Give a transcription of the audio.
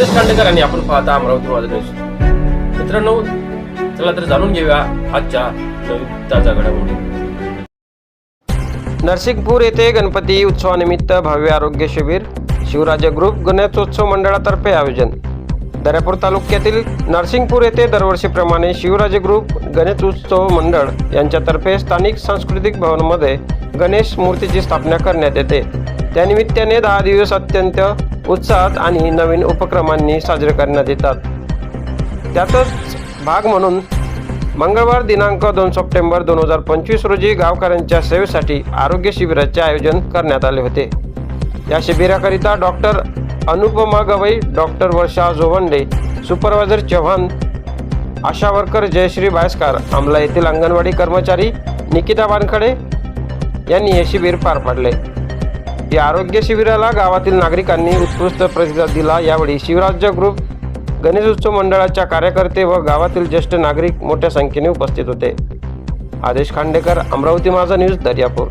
आदेश खांडेकर आणि आपण पाहता अमरावती माझा न्यूज मित्रांनो चला तर जाणून घेऊया आजच्या ताजा घडामोडी नरसिंगपूर येथे गणपती उत्सवानिमित्त भव्य आरोग्य शिबिर शिवराज्य ग्रुप गणेशोत्सव मंडळातर्फे आयोजन. दर्यापूर तालुक्यातील नरसिंगपूर येथे दरवर्षीप्रमाणे शिवराज्य ग्रुप गणेशोत्सव मंडळ यांच्यातर्फे स्थानिक सांस्कृतिक भवनमध्ये गणेश मूर्तीची स्थापना करण्यात येते. त्यानिमित्ताने दहा दिवस अत्यंत उत्साहात आणि नवीन उपक्रमांनी साजरे करण्यात येतात. त्यातच भाग म्हणून मंगळवार दिनांक दोन सप्टेंबर दोन हजार पंचवीस रोजी गावकऱ्यांच्या सेवेसाठी आरोग्य शिबिराचे आयोजन करण्यात आले होते. या शिबिराकरिता doctor Anupama Gavai doctor Varsha Jowande supervisor Chavan ASHA worker Jayashree Bayaskar Amla येथील अंगणवाडी कर्मचारी निकिता वानखडे यांनी हे शिबिर पार पाडले. या आरोग्य शिबिराला गावातील नागरिकांनी उत्कृष्ट प्रतिसाद दिला. यावेळी शिवराज्य ग्रुप गणेशोत्सव मंडळाच्या कार्यकर्ते व गावातील ज्येष्ठ नागरिक मोठ्या संख्येने उपस्थित होते. आदेश खांडेकर अमरावती माझा न्यूज दर्यापूर.